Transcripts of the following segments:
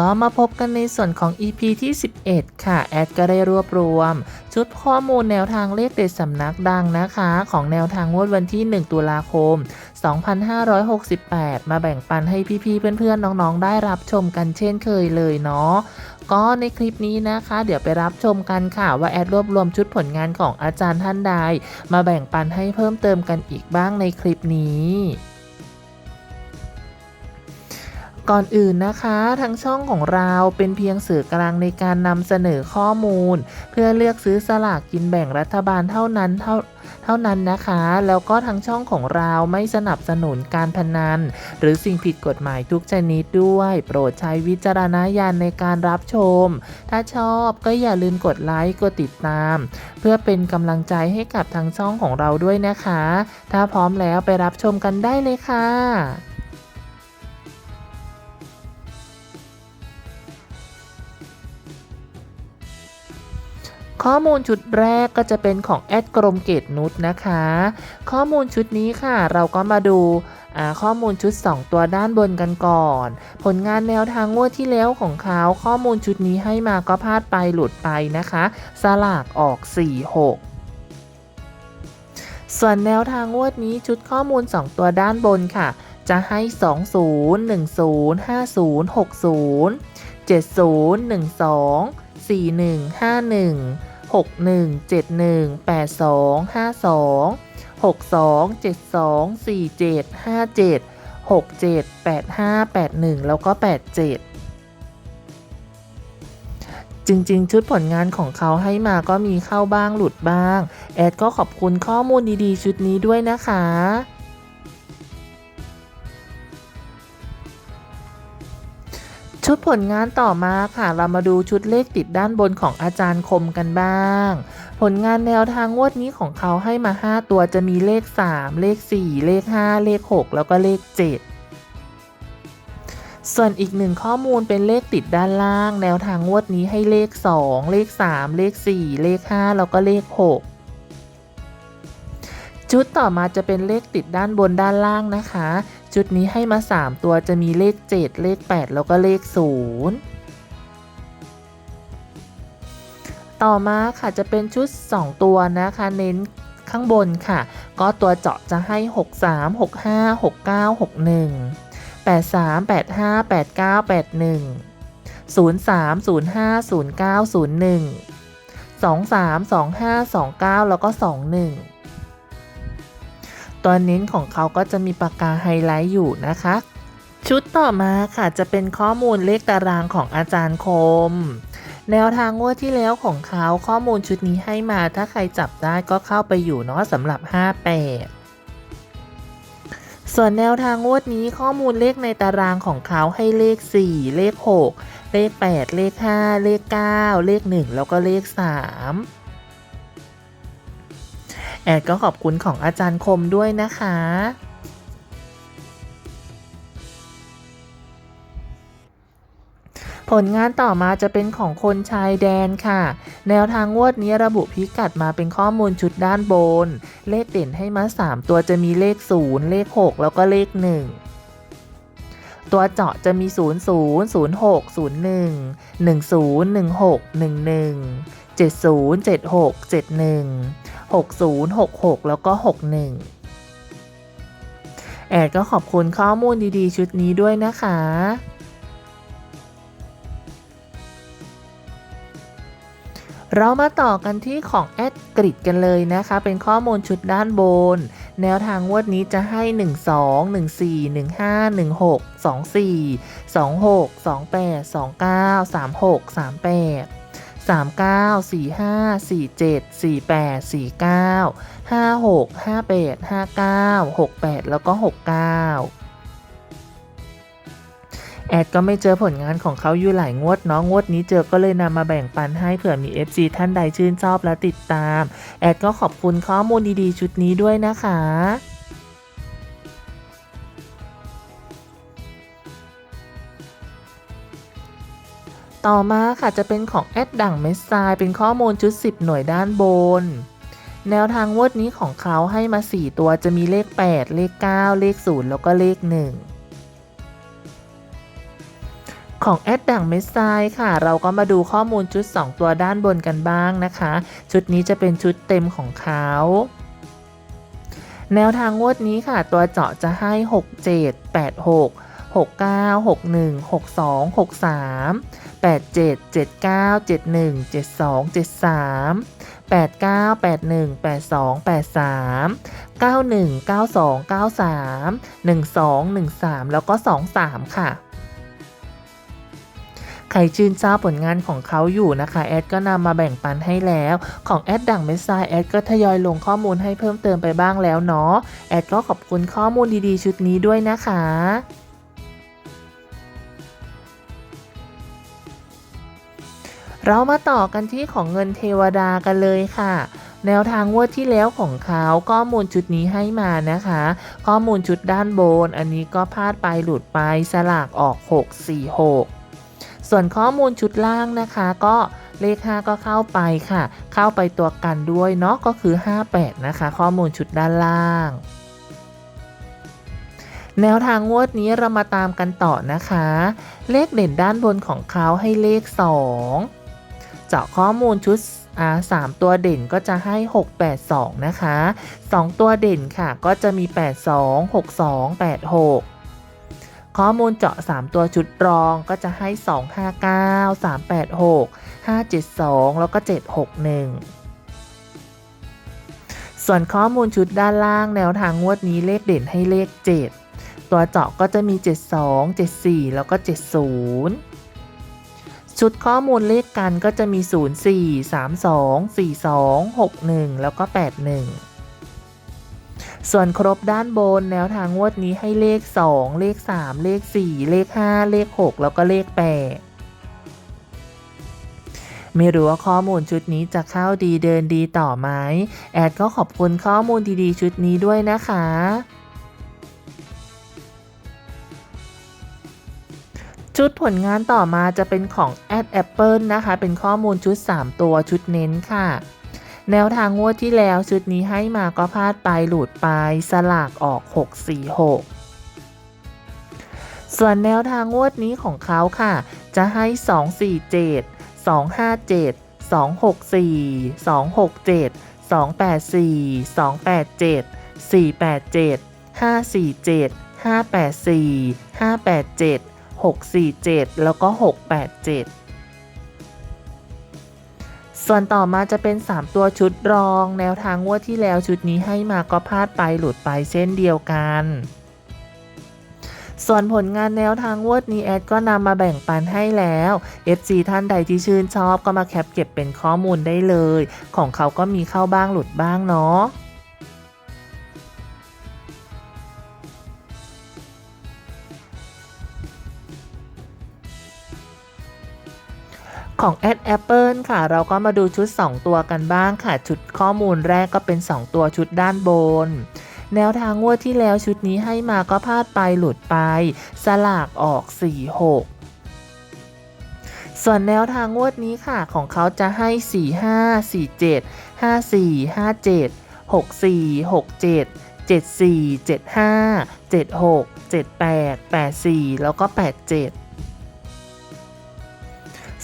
ก็มาพบกันในส่วนของ EP ที่ 11 ค่ะ แอดก็ได้รวบรวม ชุดข้อมูลแนวทางเลขเด็ดสำนักดังนะคะ ของแนวทางงวดวันที่ 1 ตุลาคม 2568 มาแบ่งปันให้พี่ๆ เพื่อนๆ น้องๆ ได้รับชมกันเช่นเคยเลยเนาะก็ในคลิปนี้นะคะ เดี๋ยวไปรับชมกันค่ะว่าแอดรวบรวมชุดผลงานของอาจารย์ท่านใด มาแบ่งปันให้เพิ่มเติมกันอีกบ้างในคลิปนี้ ก่อนอื่นนะคะทางช่องของเราเป็นเพียงสื่อกลางในการนำเสนอข้อมูล เพื่อเลือกซื้อสลากกินแบ่งรัฐบาลเท่านั้นเท่าเท่านั้นนะคะ แล้วก็ทางช่องของเราไม่สนับสนุนการพนัน หรือสิ่งผิดกฎหมายทุกชนิดด้วย โปรดใช้วิจารณญาณในการรับชม ถ้าชอบก็อย่าลืมกดไลค์กดติดตาม เพื่อเป็นกำลังใจให้กับทางช่องของเราด้วยนะคะ ถ้าพร้อมแล้วไปรับชมกันได้เลยค่ะ ข้อมูลชุดแรกก็จะเป็นของแอดกรมเกตนุชนะคะ ข้อมูลชุดนี้ค่ะ เราก็มาดูข้อมูลชุด 2 ตัวด้านบนกันก่อน ผลงานแนวทางงวดที่แล้วของเขาข้อมูลชุดนี้ให้มาก็พลาดไปหลุดไปนะคะ สลากออก 4 6ส่วนแนวทางงวดนี้ชุดข้อมูล 2 ตัวด้านบนค่ะ จะให้ 20 10 50 60 70 12 41 51 61 71 82 52 62 72 47 57 67 85 81 แล้วก็ 87จริง ๆ ชุดผลงานของเขาให้มาก็มีเข้าบ้างหลุดบ้าง แอดก็ขอบคุณข้อมูลดี ๆ ชุดนี้ด้วยนะคะ ชุดผลงานต่อมาค่ะเรามาดูชุดเลขติดด้านบนของอาจารย์คมกันบ้าง ผลงานแนวทางงวดนี้ของเขาให้มา 5 ตัวจะมีเลข 3 เลข 4 เลข 5 เลข 6 แล้วก็เลข 7ส่วนอีกหนึ่งข้อมูลเป็นเลขติดด้านล่าง แนวทางงวดนี้ให้เลข 2 เลข 3 เลข 4 เลข 5 แล้วก็เลข 6 ชุดต่อมาจะเป็นเลขติดด้านบนด้านล่างนะคะ ชุดนี้ให้มา 3 ตัวจะมีเลข 7 เลข 8 แล้วก็เลข 0 ต่อมาค่ะจะเป็นชุด 2 ตัวนะคะ เน้นข้างบนค่ะ ก็ตัวเจาะจะให้ 63 65 69 61 83 85 89 81 03 05 09 01 23 25 29 แล้วก็ 21 ตัวเน้นของเขาก็จะมีปากกาไฮไลท์อยู่นะคะ ชุดต่อมาค่ะจะเป็นข้อมูลเลขตารางของอาจารย์คม แนวทางงวดที่แล้วของเขาข้อมูลชุดนี้ให้มาถ้าใครจับได้ก็เข้าไปอยู่เนาะสำหรับ 58ส่วนแนวทางงวดนี้ข้อมูลเลขในตารางของเขาให้เลข 4 เลข 6 เลข 8 เลข 5 เลข 9 เลข 1 แล้วก็เลข 3 แอดก็ขอบคุณของอาจารย์คมด้วยนะคะผลงานต่อมาจะเป็นของคนชายแดนค่ะ แนวทางงวดนี้ระบุพิกัดมาเป็นข้อมูลชุดด้านบน เลขเด่นให้มา 3 ตัวจะมีเลข 0 เลข 6 แล้วก็เลข 1 ตัวเจาะจะมี 0 0 0 6 0 1 1 0 1 6 1 1 7 0 7 6 7 1 60 66 แล้วก็ 61 แอดก็ขอบคุณข้อมูลดีๆ ชุดนี้ด้วยนะคะเรามาต่อกันที่ของแอดกริดกันเลยนะคะ เป็นข้อมูลชุดด้านบน แนวทางงวดนี้จะให้ 1 2 1 4 1 5 1 6 2 4 2 6 2 8 2 9 3 6 3 8 3 9 4 5 4 7 4 8 4 9 5 6 5 8 5 9 6 8 แล้วก็ 69แอดก็ไม่เจอผลงานของเขาอยู่หลายงวดเนาะงวดนี้เจอก็เลยนำมาแบ่งปันให้เผื่อมี FC ท่านใดชื่นชอบและติดตาม แอดก็ขอบคุณข้อมูลดีๆ ชุดนี้ด้วยนะคะ ต่อมาค่ะจะเป็นของแอดดั่งเมสไซเป็นข้อมูลชุด 10 หน่วยด้านบน แนวทางงวดนี้ของเขาให้มา 4 ตัวจะมีเลข 8 เลข 9 เลข 0 แล้วก็เลข 1 ของแอดดังเมสไซค่ะ เราก็มาดูข้อมูลชุด 2 ตัวด้านบนกันบ้างนะคะ ชุดนี้จะเป็นชุดเต็มของเขาแนวทางงวดนี้ค่ะ ตัวเจาะจะให้ 6 7 8 6 6 9 6 1 6 2 6 3 8 7 7 9 7 1 7 2 7 3 8 9 8 1 8 2 8 3 9 1 9 2 9 3 1 2 1 3 แล้วก็ 2 3 ค่ะใครชื่นชอบผลงานของเขาอยู่นะคะ แอดก็นำมาแบ่งปันให้แล้ว ของแอดดังเมสไซแอดก็ทยอยลงข้อมูลให้เพิ่มเติมไปบ้างแล้วเนาะ แอดก็ขอบคุณข้อมูลดีๆ ชุดนี้ด้วยนะคะ เรามาต่อกันที่ของเงินเทวดากันเลยค่ะ แนวทางงวดที่แล้วของเขาข้อมูลชุดนี้ให้มานะคะ ข้อมูลชุดด้านบน อันนี้ก็พลาดไปหลุดไปสลากออก 646 ส่วนข้อมูลชุดล่างนะคะก็เลข 5 ก็เข้าไปค่ะ เข้าไปตัวกันด้วยเนาะก็คือ 58 นะคะ ข้อมูลชุดด้านล่าง แนวทางงวดนี้เรามาตามกันต่อนะคะ เลขเด่นด้านบนของเขาให้เลข 2 เจาะข้อมูลชุดสามตัวเด่นก็จะให้ 682 นะคะ 2 ตัวเด่นค่ะก็จะมี 82 62 86 ข้อมูลเจาะ 3 ตัวชุดรองก็จะให้ 259 386 572 แล้วก็ 761ส่วนข้อมูลชุดด้านล่างแนวทางงวดนี้เลขเด่นให้เลข 7 ตัวเจาะก็จะมี 72 74 แล้วก็ 70 ชุดข้อมูลเลขกันก็จะมี 04 32 42 61 แล้วก็ 81 ส่วนครบด้านบนแนวทางงวดนี้ให้เลข 2 เลข 3 เลข 4 เลข 5 เลข 6 แล้วก็เลข 8 ไม่รู้ว่าข้อมูลชุดนี้จะเข้าดีเดินดีต่อไหมแอดก็ขอบคุณข้อมูลดีๆ ชุดนี้ด้วยนะคะ ชุดผลงานต่อมาจะเป็นของ a d Apple นะคะ เป็นข้อมูลชุด 3 ตัวชุดเน้นค่ะ แนวทางงวดที่แล้วชุดนี้ให้มาก็พลาดไปหลุดไปสลากออก 646 ส่วนแนวทางงวดนี้ของเขาค่ะ จะให้ 247 257 264 267 284 287 487 547 584 587 647 แล้วก็ 687 ส่วนต่อมาจะเป็น 3 ตัวชุดรอง แนวทางงวดที่แล้วชุดนี้ให้มาก็พลาดไปหลุดไปเช่นเดียวกัน ส่วนผลงานแนวทางวดนี้แอดก็นำมาแบ่งปันให้แล้ว FC ท่านใดที่ชื่นชอบก็มาแคปเก็บเป็นข้อมูลได้เลย ของเขาก็มีเข้าบ้างหลุดบ้างเนาะ ของ Ad Apple ค่ะ เราก็มาดูชุด 2 ตัวกันบ้างค่ะ ชุดข้อมูลแรกก็เป็น 2 ตัวชุดด้านบน แนวทางงวดที่แล้วชุดนี้ให้มาก็พลาดไปหลุดไป สลากออก 46ส่วนแนวทางงวดนี้ค่ะของเขาจะให้ 45 47 54 57 64 67 74 75 76 78 84 แล้วก็ 87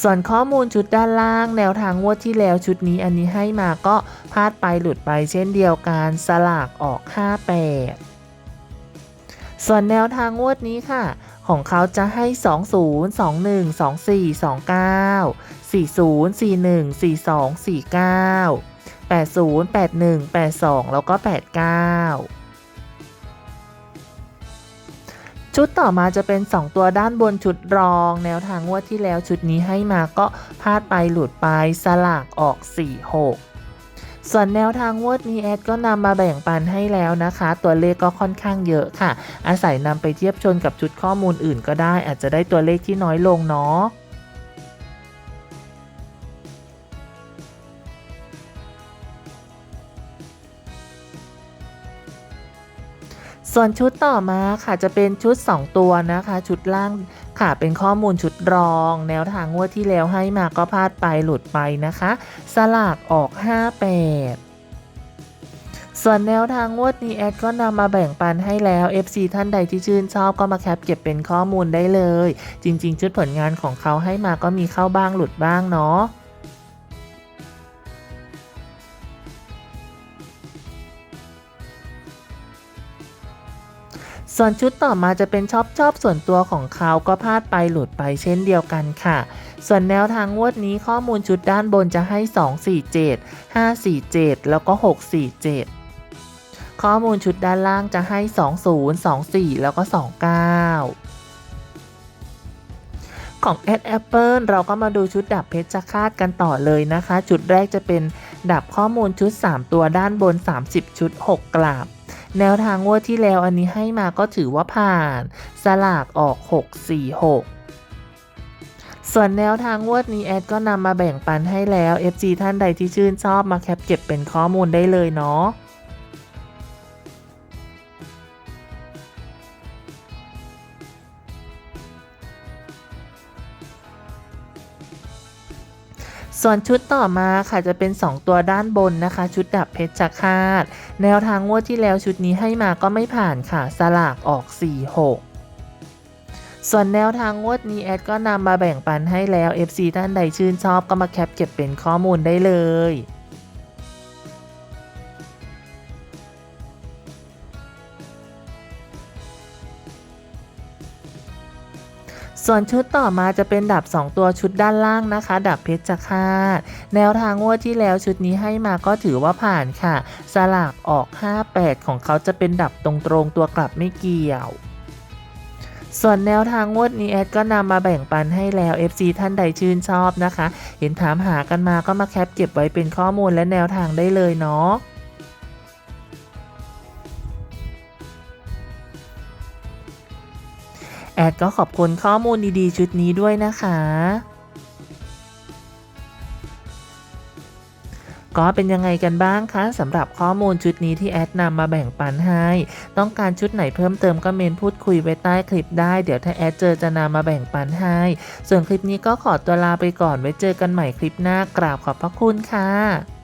ส่วนข้อมูลชุดด้านล่างแนวทางงวดที่แล้วชุดนี้อันนี้ให้มาก็พลาดไปหลุดไปเช่นเดียวกันสลากออก 58 ส่วนแนวทางงวดนี้ค่ะ ของเขาจะให้ 20 21 24 29 40 41 42 49 80 81 82 แล้วก็ 89 ชุดต่อมาจะเป็น 2 ตัวด้านบนชุดรอง แนวทางงวดที่แล้วชุดนี้ให้มาก็พลาดไปหลุดไปสลากออก 46ส่วนแนวทางงวดนี้แอดก็นำมาแบ่งปันให้แล้วนะคะ ตัวเลขก็ค่อนข้างเยอะค่ะ อาศัยนำไปเทียบชนกับชุดข้อมูลอื่นก็ได้ อาจจะได้ตัวเลขที่น้อยลงเนาะ ส่วนชุดต่อมาค่ะจะเป็นชุด 2 ตัวนะคะ ชุดล่างค่ะเป็นข้อมูลชุดรอง แนวทางงวดที่แล้วให้มาก็พลาดไปหลุดไปนะคะ สลากออก 58ส่วนแนวทางงวดนี้แอดก็นำมาแบ่งปันให้แล้ว FC ท่านใดที่ชื่นชอบก็มาแคปเก็บเป็นข้อมูลได้เลย จริง ๆ ชุดผลงานของเขาให้มาก็มีเข้าบ้างหลุดบ้างเนาะ ส่วนชุดต่อมาจะเป็นชอบชอบส่วนตัวของเขาก็พลาดไปหลุดไปเช่นเดียวกันค่ะ ส่วนแนวทางงวดนี้ข้อมูลชุดด้านบนจะให้ 247 547 แล้วก็ 647 ข้อมูลชุดด้านล่างจะให้ 20 24 แล้วก็ 29ของ a d Apple เราก็มาดูชุดดับเพชรคาดกันต่อเลยนะคะ จุดแรกจะเป็นดับข้อมูลชุด 3 ตัวด้านบน 30 ชุด 6 กลับ แนวทางงวดที่แล้วอันนี้ให้มาก็ถือว่าผ่าน สลากออก 646ส่วนแนวทางงวดนี้แอดก็นำมาแบ่งปันให้แล้ว FG ท่านใดที่ชื่นชอบมาแคปเก็บเป็นข้อมูลได้เลยเนาะ ส่วนชุดต่อมาค่ะจะเป็น 2 ตัวด้านบนนะคะ ชุดดับเพชรคาดแนวทางงวดที่แล้วชุดนี้ให้มาก็ไม่ผ่านค่ะ สลากออก 46ส่วนแนวทางงวดนี้แอดก็นำมาแบ่งปันให้แล้ว FC ท่านใดชื่นชอบก็มาแคปเก็บเป็นข้อมูลได้เลย ส่วนชุดต่อมาจะเป็นดับ 2 ตัวชุดด้านล่างนะคะ ดับเพชรคาดแนวทางงวดที่แล้วชุดนี้ให้มาก็ถือว่าผ่านค่ะ สลากออก 58 ของเขาจะเป็นดับตรงๆตัวกลับไม่เกี่ยวส่วนแนวทางงวดนี้แอดก็นำมาแบ่งปันให้แล้ว FC ท่านใดชื่นชอบนะคะ เห็นถามหากันมาก็มาแคปเก็บไว้เป็นข้อมูลและแนวทางได้เลยเนาะ แอดก็ขอบคุณข้อมูลดีๆ ชุดนี้ด้วยนะคะ ก็เป็นยังไงกันบ้างคะสำหรับข้อมูลชุดนี้ที่แอดนำมาแบ่งปันให้ ต้องการชุดไหนเพิ่มเติมก็เมนพูดคุยไว้ใต้คลิปได้ เดี๋ยวถ้าแอดเจอจะนำมาแบ่งปันให้ ส่วนคลิปนี้ก็ขอตัวลาไปก่อนไว้เจอกันใหม่คลิปหน้ากราบขอบพระคุณค่ะ